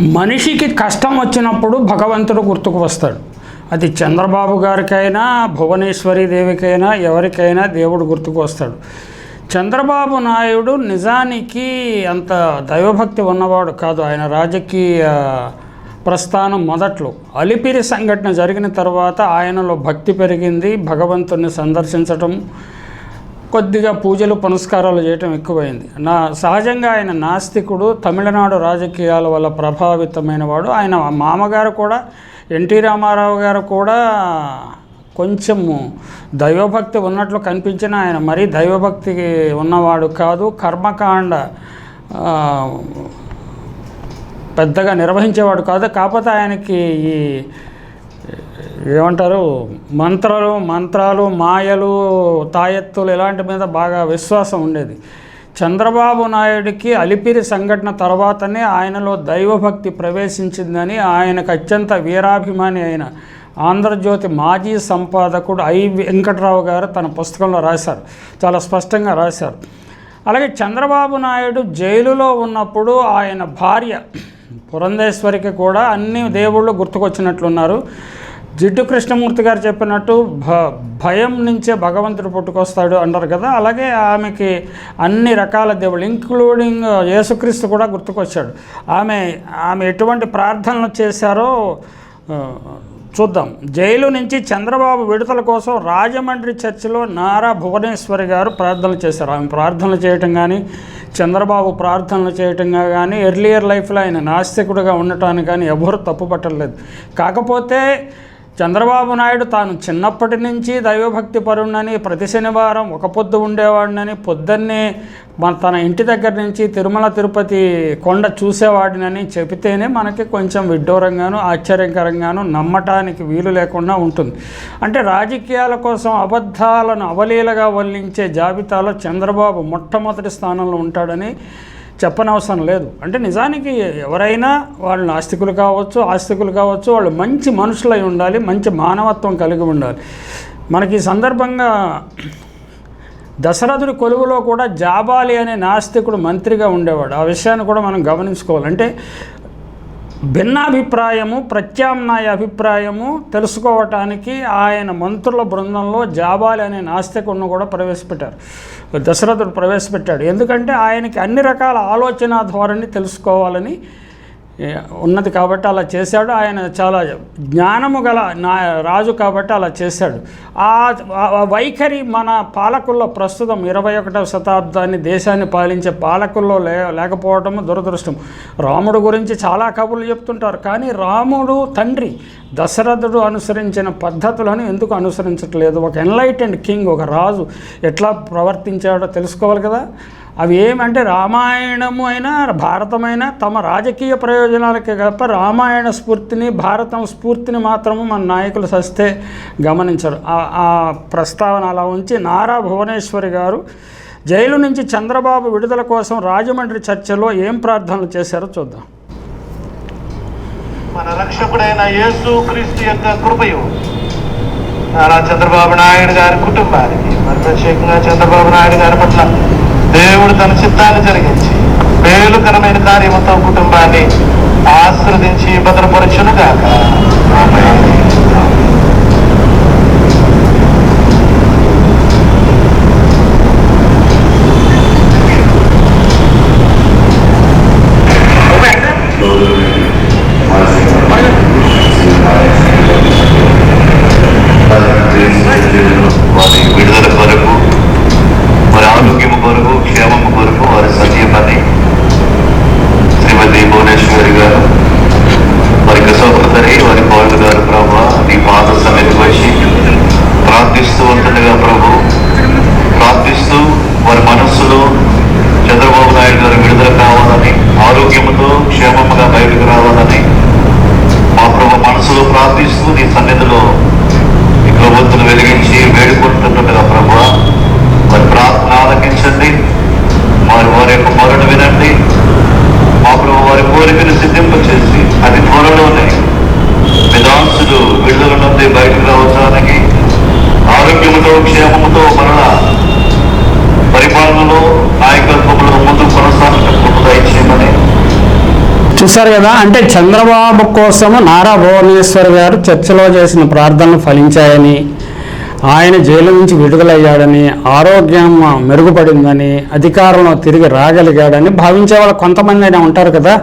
మనిషికి కష్టం వచ్చినప్పుడు భగవంతుడు గుర్తుకు వస్తాడు. అది చంద్రబాబు గారికైనా భువనేశ్వరి దేవికైనా ఎవరికైనా దేవుడు గుర్తుకు వస్తాడు. చంద్రబాబు నాయుడు నిజానికి అంత దైవభక్తి ఉన్నవాడు కాదు. ఆయన రాజకీయ ప్రస్థానం మొదట్లో అలిపిరి సంఘటన జరిగిన తర్వాత ఆయనలో భక్తి పెరిగింది. భగవంతుని సందర్శించటం కొద్దిగా పూజలు పునస్కారాలు చేయటం ఎక్కువైంది. నా సహజంగా ఆయన నాస్తికుడు తమిళనాడు రాజకీయాల వల్ల ప్రభావితమైన వాడు ఆయన మామగారు కూడా ఎన్టీ రామారావు గారు కూడా కొంచెము దైవభక్తి ఉన్నట్లు కనిపించిన ఆయన మరీ దైవభక్తి ఉన్నవాడు కాదు. కర్మకాండ పెద్దగా నిర్వహించేవాడు కాదు. కాకపోతే ఆయనకి ఈ ఏమంటారు? మంత్రాలు మంత్రాలు మాయలు తాయెత్తులు ఇలాంటి మీద బాగా విశ్వాసం ఉండేది. చంద్రబాబు నాయుడికి అలిపిరి సంఘటన తర్వాతనే ఆయనలో దైవభక్తి ప్రవేశించిందని ఆయనకు అత్యంత వీరాభిమాని అయిన ఆంధ్రజ్యోతి మాజీ సంపాదకుడు ఐ. వెంకట్రావు గారు తన పుస్తకంలో రాశారు. చాలా స్పష్టంగా రాశారు. అలాగే చంద్రబాబు నాయుడు జైలులో ఉన్నప్పుడు ఆయన భార్య పురంధేశ్వరికి కూడా అన్ని దేవుళ్ళు గుర్తుకొచ్చినట్లున్నారు. జిడ్డు కృష్ణమూర్తి గారు చెప్పినట్టు భ భయం నుంచే భగవంతుడు పుట్టుకొస్తాడు అంటారు కదా. అలాగే ఆమెకి అన్ని రకాల దేవుళ్ళు ఇంక్లూడింగ్ యేసుక్రీస్తు కూడా గుర్తుకొచ్చాడు. ఆమె ఆమె ఎటువంటి ప్రార్థనలు చేశారో చూద్దాం. జైలు నుంచి చంద్రబాబు విడుదల కోసం రాజమండ్రి చర్చిలో నారా భువనేశ్వరి గారు ప్రార్థనలు చేశారు. ఆమె ప్రార్థనలు చేయటం కానీ చంద్రబాబు ప్రార్థనలు చేయటంగా కానీ ఎర్లియర్ లైఫ్లో ఆయన నాస్తికుడిగా ఉండటానికి కానీ ఎవరు తప్పుపట్టలేదు. కాకపోతే చంద్రబాబు నాయుడు తాను చిన్నప్పటి నుంచి దైవభక్తి పరుణ్ణని ప్రతి శనివారం ఒక పొద్దు ఉండేవాడినని పొద్దున్నే మన తన ఇంటి దగ్గర నుంచి తిరుమల తిరుపతి కొండ చూసేవాడినని చెబితేనే మనకి కొంచెం విడ్డూరంగాను ఆశ్చర్యకరంగాను నమ్మటానికి వీలు లేకుండా ఉంటుంది. అంటే రాజకీయాల కోసం అబద్ధాలను అవలీలగా వల్లించే జాబితాలో చంద్రబాబు మొట్టమొదటి స్థానంలో ఉంటాడని చెప్పనవసరం లేదు. అంటే నిజానికి ఎవరైనా వాళ్ళు నాస్తికులు కావచ్చు ఆస్తికులు కావచ్చు వాళ్ళు మంచి మనుషులై ఉండాలి మంచి మానవత్వం కలిగి ఉండాలి. మనకి ఈ సందర్భంగా దశరథుడి కొలువులో కూడా జాబాలి అనే నాస్తికుడు మంత్రిగా ఉండేవాడు. ఆ విషయాన్ని కూడా మనం గమనించుకోవాలి. అంటే భిన్నాభిప్రాయము ప్రత్యామ్నాయ అభిప్రాయము తెలుసుకోవటానికి ఆయన మంత్రుల బృందంలో జాబాలి అనే నాస్తికుడిని కూడా ప్రవేశపెట్టారు. దశరథుడు ప్రవేశపెట్టాడు. ఎందుకంటే ఆయనకి అన్ని రకాల ఆలోచన ధోరణి తెలుసుకోవాలని ఉన్నది కాబట్టి అలా చేశాడు. ఆయన చాలా జ్ఞానము గల నా రాజు కాబట్టి అలా చేశాడు. ఆ వైఖరి మన పాలకుల్లో ప్రస్తుతం ఇరవై ఒకటవ శతాబ్దాన్ని దేశాన్ని పాలించే పాలకుల్లో లే లేకపోవటం దురదృష్టం. రాముడు గురించి చాలా కబుర్లు చెప్తుంటారు కానీ రాముడు తండ్రి దశరథుడు అనుసరించిన పద్ధతులను ఎందుకు అనుసరించట్లేదు? ఒక ఎన్లైటెండ్ కింగ్ ఒక రాజు ఎట్లా ప్రవర్తించాడో తెలుసుకోవాలి కదా? అవి ఏమంటే రామాయణము అయినా భారతమైనా తమ రాజకీయ ప్రయోజనాలకే తప్ప రామాయణ స్ఫూర్తిని భారతం స్ఫూర్తిని మాత్రము మన నాయకులు సస్తే గమనించరు. ఆ- ఆ ప్రస్తావన అలా ఉంచి నారా భువనేశ్వరి గారు జైలు నుంచి చంద్రబాబు విడుదల కోసం రాజమండ్రి చర్చలో ఏం ప్రార్థనలు చేశారో చూద్దాం. మన రక్షకుడైన యేసు క్రీస్తు యొక్క కృపయు నారా చంద్రబాబు నాయుడు గారి కుటుంబానికి మరి ప్రత్యేకంగా చంద్రబాబు నాయుడు గారి పట్ల దేవుడు తన చిత్తాన్ని జరిగించి మేలుకరమైన కార్యముతో కుటుంబాన్ని ఆశ్రదించి భద్రపరచును కాక క్షేమముతో మరణ పరిపాలనలో నాయకత్వంలో ముందు కొనసాగించమని చూశారు కదా అంటే చంద్రబాబు కోసము నారా భువనేశ్వర్ గారు చర్చలో చేసిన ప్రార్థనలు ఫలించాయని ఆయన జైలు నుంచి విడుదలయ్యాడని ఆరోగ్యం మెరుగుపడిందని అధికారంలో తిరిగి రాగలిగాడని భావించే వాళ్ళు కొంతమంది అయినా ఉంటారు కదా.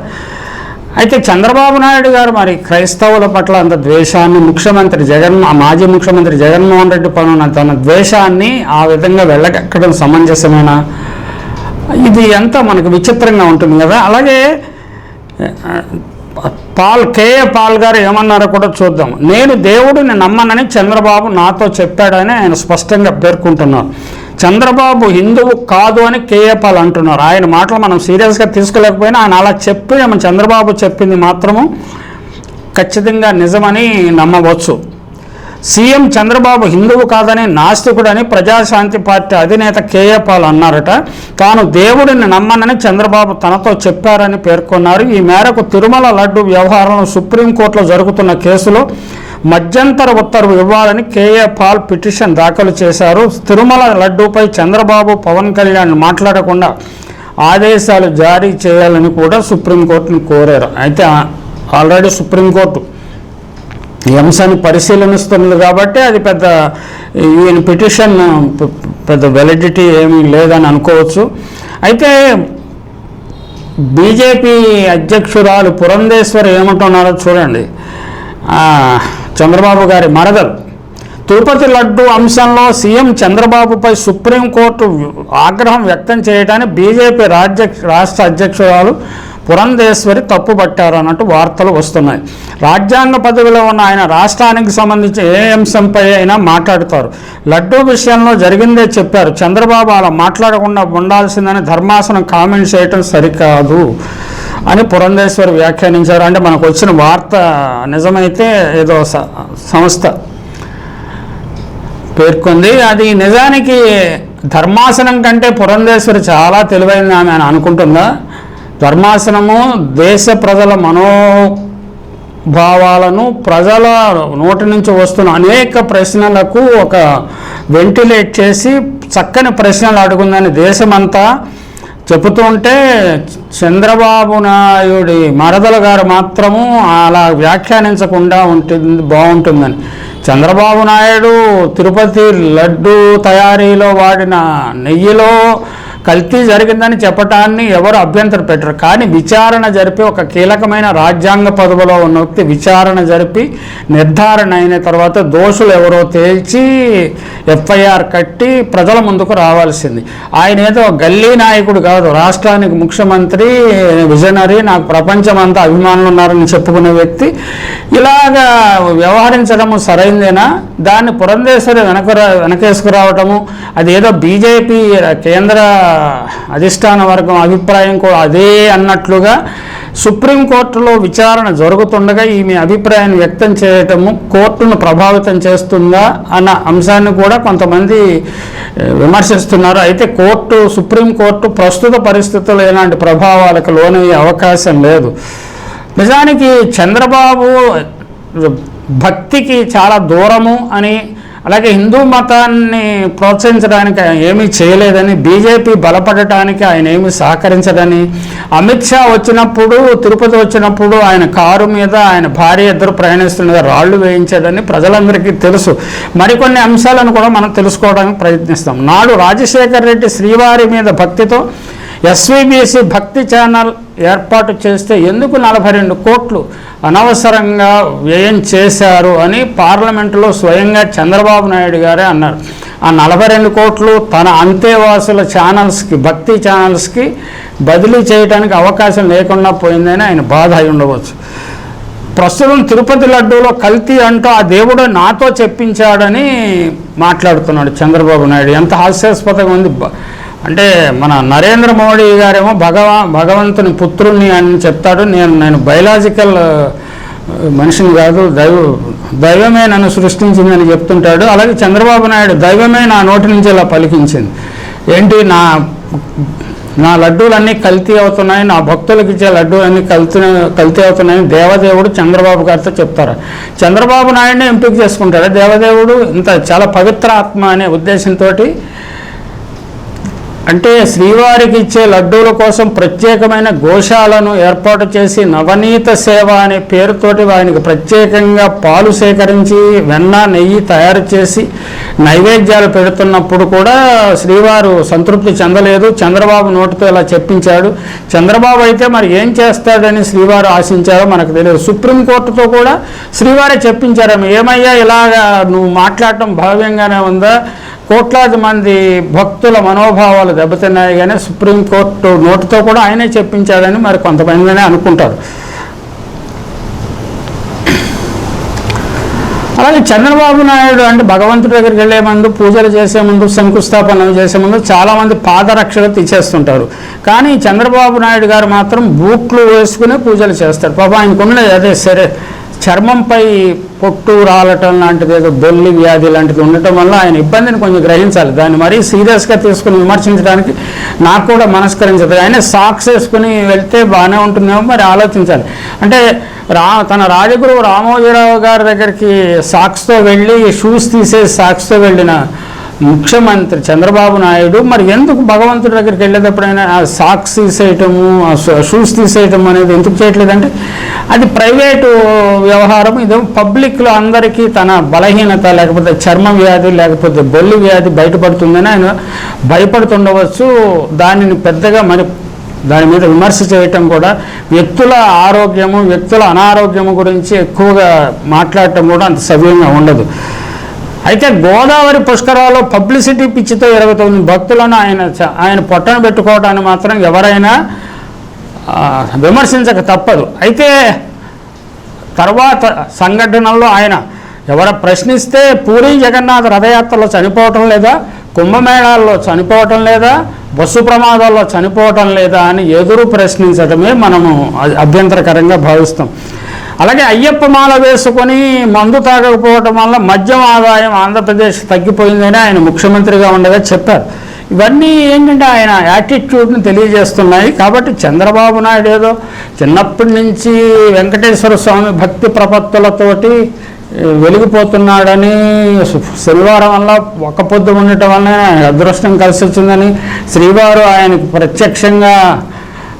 అయితే చంద్రబాబు నాయుడు గారు మరి క్రైస్తవుల పట్ల అంత ద్వేషాన్ని ముఖ్యమంత్రి జగన్ మాజీ ముఖ్యమంత్రి జగన్మోహన్ రెడ్డి పైన తన ద్వేషాన్ని ఆ విధంగా వెళ్ళగక్కడం సమంజసమేనా? ఇది ఎంత మనకు విచిత్రంగా ఉంటుంది కదా. అలాగే పాల్ కేఏ పాల్ గారు ఏమన్నారో కూడా చూద్దాం. నేను దేవుడిని నమ్మనని చంద్రబాబు నాతో చెప్పాడని ఆయన స్పష్టంగా పేర్కొంటున్నాను చంద్రబాబు హిందువు కాదు అని కేఏపాల్ అంటున్నారు. ఆయన మాటలు మనం సీరియస్గా తీసుకోలేకపోయినా ఆయన అలా చెప్పి చంద్రబాబు చెప్పింది మాత్రము ఖచ్చితంగా నిజమని నమ్మవచ్చు. సీఎం చంద్రబాబు హిందువు కాదని నాస్తికుడని ప్రజాశాంతి పార్టీ అధినేత కేఏపాల్ అన్నారట. తాను దేవుడిని నమ్మనని చంద్రబాబు తనతో చెప్పారని పేర్కొన్నారు. ఈ మేరకు తిరుమల లడ్డు వ్యవహారంలో సుప్రీంకోర్టులో జరుగుతున్న కేసులో మధ్యంతర ఉత్తర్వు ఇవ్వాలని కేఏ పాల్ పిటిషన్ దాఖలు చేశారు. తిరుమల లడ్డూపై చంద్రబాబు పవన్ కళ్యాణ్ మాట్లాడకుండా ఆదేశాలు జారీ చేయాలని కూడా సుప్రీంకోర్టును కోరారు. అయితే ఆల్రెడీ సుప్రీంకోర్టు ఈ అంశాన్ని పరిశీలనిస్తుంది కాబట్టి అది పెద్ద ఈయన పిటిషన్ పెద్ద వెలిడిటీ ఏమీ లేదని అనుకోవచ్చు. అయితే బీజేపీ అధ్యక్షురాలు పురంధేశ్వర్ ఏమంటున్నారో చూడండి. చంద్రబాబు గారి మరదలు. తిరుపతి లడ్డు అంశంలో సీఎం చంద్రబాబుపై సుప్రీంకోర్టు ఆగ్రహం వ్యక్తం చేయడానికి బీజేపీ రాజ్య రాష్ట్ర అధ్యక్షురాలు పురంధేశ్వరి తప్పుపట్టారు అన్నట్టు వార్తలు వస్తున్నాయి. రాజ్యాంగ పదవిలో ఉన్న ఆయన రాష్ట్రానికి సంబంధించి ఏ అంశంపై అయినా మాట్లాడతారు. లడ్డూ విషయంలో జరిగిందే చెప్పారు. చంద్రబాబు అలా మాట్లాడకుండా ఉండాల్సిందని ధర్మాసనం కామెంట్ చేయటం సరికాదు. అని పురంధేశ్వరి వ్యాఖ్యానించారు. అంటే మనకు వచ్చిన వార్త నిజమైతే ఏదో స- సంస్థ పేర్కొంది. అది నిజానికి ధర్మాసనం కంటే పురంధేశ్వరి చాలా తెలివైంది ఆమె అని అనుకుంటుందా? ధర్మాసనము దేశ ప్రజల మనోభావాలను ప్రజల నోటి నుంచి వస్తున్న అనేక ప్రశ్నలకు ఒక వెంటిలేట్ చేసి చక్కని ప్రశ్నలు అడుగుందని దేశమంతా చెబుతుంటే చంద్రబాబు నాయుడి మరదల గారు మాత్రము అలా వ్యాఖ్యానించకుండా ఉంటుంది బాగుంటుందని. చంద్రబాబు నాయుడు తిరుపతి లడ్డు తయారీలో వాడిన నెయ్యిలో కల్తీ జరిగిందని చెప్పటాన్ని ఎవరు అభ్యంతరం పెట్టరు. కానీ విచారణ జరిపి ఒక కీలకమైన రాజ్యాంగ పదవిలో ఉన్న వ్యక్తి విచారణ జరిపి నిర్ధారణ అయిన తర్వాత దోషులు ఎవరో తేల్చి ఎఫ్ఐఆర్ కట్టి ప్రజల ముందుకు రావాల్సింది. ఆయన ఏదో గల్లీ నాయకుడు కాదు రాష్ట్రానికి ముఖ్యమంత్రి విజనరీ నాకు ప్రపంచం అంతా అభిమానులు ఉన్నారని చెప్పుకునే వ్యక్తి. ఇలాగా వ్యవహరించడము సరైందేనా? దాన్ని పురంధేశ్వరి వెనక వెనకేసుకురావటము అది ఏదో బీజేపీ కేంద్ర అధిష్టాన వర్గం అభిప్రాయం కూడా అదే అన్నట్లుగా సుప్రీంకోర్టులో విచారణ జరుగుతుండగా ఈమె అభిప్రాయాన్ని వ్యక్తం చేయటము కోర్టును ప్రభావితం చేస్తుందా అన్న అంశాన్ని కూడా కొంతమంది విమర్శిస్తున్నారు. అయితే కోర్టు సుప్రీంకోర్టు ప్రస్తుత పరిస్థితుల్లో ఎలాంటి ప్రభావాలకు లోనయ్యే అవకాశం లేదు. నిజానికి చంద్రబాబు భక్తికి చాలా దూరము అని అలాగే హిందూ మతాన్ని ప్రోత్సహించడానికి ఆయన ఏమీ చేయలేదని బీజేపీ బలపడటానికి ఆయన ఏమీ సహకరించదని అమిత్ షా వచ్చినప్పుడు తిరుపతి వచ్చినప్పుడు ఆయన కారు మీద ఆయన భార్య ఇద్దరు ప్రయాణిస్తుండగా రాళ్ళు వేయించాడని ప్రజలందరికీ తెలుసు. మరికొన్ని అంశాలను కూడా మనం తెలుసుకోవడానికి ప్రయత్నిస్తాం. నాడు రాజశేఖర్ రెడ్డి శ్రీవారి మీద భక్తితో ఎస్వీబీసీ భక్తి ఛానల్ ఏర్పాటు చేస్తే ఎందుకు నలభై రెండు కోట్లు అనవసరంగా వ్యయం చేశారు అని పార్లమెంటులో స్వయంగా చంద్రబాబు నాయుడు గారే అన్నారు. ఆ నలభై రెండు కోట్లు తన అంతేవాసుల ఛానల్స్కి భక్తి ఛానల్స్కి బదిలీ చేయడానికి అవకాశం లేకుండా పోయిందని ఆయన బాధ అయి ఉండవచ్చు. ప్రస్తుతం తిరుపతి లడ్డూలో కల్తీ అంటూ ఆ దేవుడు నాతో చెప్పించాడని మాట్లాడుతున్నాడు చంద్రబాబు నాయుడు. ఎంత హాస్యాస్పదంగా ఉంది. అంటే మన నరేంద్ర మోడీ గారేమో భగవా భగవంతుని పుత్రుణ్ణి అని చెప్తాడు. నేను నేను బయలాజికల్ మనిషిని కాదు దైవ దైవమే నన్ను సృష్టించిందని చెప్తుంటాడు. అలాగే చంద్రబాబు నాయుడు దైవమే నా నోటి నుంచి ఇలా పలికించింది. ఏంటి నా నా లడ్డూలన్నీ కల్తీ అవుతున్నాయి నా భక్తులకు ఇచ్చే లడ్డూలన్నీ కల్తీ కల్తీ అవుతున్నాయని దేవదేవుడు చంద్రబాబు గారితో చెప్తారు. చంద్రబాబు నాయుడిని ఎంపిక చేసుకుంటాడు. దేవదేవుడు ఇంత చాలా పవిత్ర ఆత్మ అనే ఉద్దేశంతో అంటే శ్రీవారికి ఇచ్చే లడ్డూల కోసం ప్రత్యేకమైన గోశాలను ఏర్పాటు చేసి నవనీత సేవ అనే పేరుతోటి వారికి ప్రత్యేకంగా పాలు సేకరించి వెన్న నెయ్యి తయారు చేసి నైవేద్యాలు పెడుతున్నప్పుడు కూడా శ్రీవారు సంతృప్తి చెందలేదు. చంద్రబాబు నోటితో ఇలా చెప్పించాడు. చంద్రబాబు అయితే మరి ఏం చేస్తాడని శ్రీవారు ఆశించారో మనకు తెలియదు. సుప్రీంకోర్టుతో కూడా శ్రీవారే చెప్పించారు ఏమయ్యా ఇలాగా నువ్వు మాట్లాడటం భావ్యంగానే ఉందా? కోట్లాది మంది భక్తుల మనోభావాలు దెబ్బతిన్నాయి కానీ సుప్రీంకోర్టు నోటుతో కూడా ఆయనే చెప్పించాడని మరి కొంతమందినే అనుకుంటారు. అలాగే చంద్రబాబు నాయుడు అంటే భగవంతుడి దగ్గరికి వెళ్ళే ముందు పూజలు చేసే ముందు శంకుస్థాపనలు చేసే ముందు చాలామంది పాదరక్షలు తీసేస్తుంటారు. కానీ చంద్రబాబు నాయుడు గారు మాత్రం బూట్లు వేసుకునే పూజలు చేస్తారు. పాప ఆయనకున్నది అదే సరే చర్మంపై పొట్టు రాలటం లాంటిది ఏదో బొల్లి వ్యాధి లాంటిది ఉండటం వల్ల ఆయన ఇబ్బందిని కొంచెం గ్రహించాలి. దాన్ని మరీ సీరియస్గా తీసుకుని విమర్శించడానికి నాకు కూడా మనస్కరించదు. ఆయన సాక్స్ వేసుకుని వెళ్తే బాగానే ఉంటుందేమో మరి ఆలోచించాలి. అంటే రా తన రాజగురువు రామోజీరావు గారి దగ్గరికి సాక్స్తో వెళ్ళి షూస్ తీసే సాక్స్తో వెళ్ళిన ముఖ్యమంత్రి చంద్రబాబు నాయుడు మరి ఎందుకు భగవంతుడి దగ్గరికి వెళ్ళేటప్పుడైనా ఆ సాక్స్ తీసేయటము ఆ షూస్ తీసేయటం అనేది ఎందుకు చేయట్లేదంటే అది ప్రైవేటు వ్యవహారం ఇదేమో పబ్లిక్లో అందరికీ తన బలహీనత లేకపోతే చర్మ వ్యాధి లేకపోతే బొల్లి వ్యాధి బయటపడుతుందని ఆయన భయపడుతుండవచ్చు. దానిని పెద్దగా మరి దాని మీద విమర్శ చేయటం కూడా వ్యక్తుల ఆరోగ్యము వ్యక్తుల అనారోగ్యము గురించి ఎక్కువగా మాట్లాడటం కూడా అంత సవ్యంగా ఉండదు. అయితే గోదావరి పుష్కరాల్లో పబ్లిసిటీ పిచ్చితో ఇరవై తొమ్మిది భక్తులను ఆయన చ- ఆయన పొట్టను పెట్టుకోవటాన్ని మాత్రం ఎవరైనా విమర్శించక తప్పదు. అయితే తర్వాత సంఘటనల్లో ఆయన ఎవర ప్రశ్నిస్తే పూరి జగన్నాథ్ రథయాత్రలో చనిపోవటం లేదా కుంభమేళాల్లో చనిపోవటం లేదా బస్సు ప్రమాదాల్లో చనిపోవటం లేదా అని ఎదురు ప్రశ్నించడమే మనము అభ్యంతరకరంగా భావిస్తాం. అలాగే అయ్యప్ప మాల వేసుకొని మందు తాగకపోవటం వల్ల మద్యం ఆదాయం ఆంధ్రప్రదేశ్ తగ్గిపోయిందని ఆయన ముఖ్యమంత్రిగా ఉండగా చెప్పారు. ఇవన్నీ ఏంటంటే ఆయన యాటిట్యూడ్ని తెలియజేస్తున్నాయి. కాబట్టి చంద్రబాబు నాయుడు ఏదో చిన్నప్పటి నుంచి వెంకటేశ్వర స్వామి భక్తి ప్రపత్తులతోటి వెలిగిపోతున్నాడని శనివారం వల్ల ఒక్క పొద్దు ఉండటం వల్ల ఆయన అదృష్టం కలిసి వచ్చిందని శ్రీవారు ఆయనకు ప్రత్యక్షంగా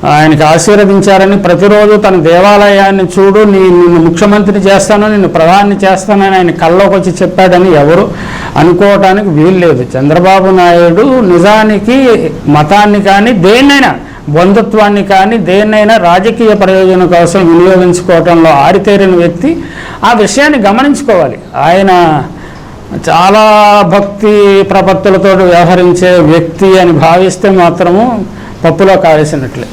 ఆయనకి ఆశీర్వదించారని ప్రతిరోజు తన దేవాలయాన్ని చూడు నీ నిన్ను ముఖ్యమంత్రి చేస్తాను నిన్ను ప్రధాని చేస్తానని ఆయన కల్లోకి వచ్చి చెప్పాడని ఎవరు అనుకోవటానికి వీల్లేదు చంద్రబాబు నాయుడు నిజానికి మతాన్ని కానీ దేన్నైనా బంధుత్వాన్ని కానీ దేన్నైనా రాజకీయ ప్రయోజనం కోసం వినియోగించుకోవటంలో ఆరితేరిన వ్యక్తి ఆ విషయాన్ని గమనించుకోవాలి. ఆయన చాలా భక్తి ప్రపత్తులతో వ్యవహరించే వ్యక్తి అని భావిస్తే మాత్రము పప్పులో కావేసినట్లే.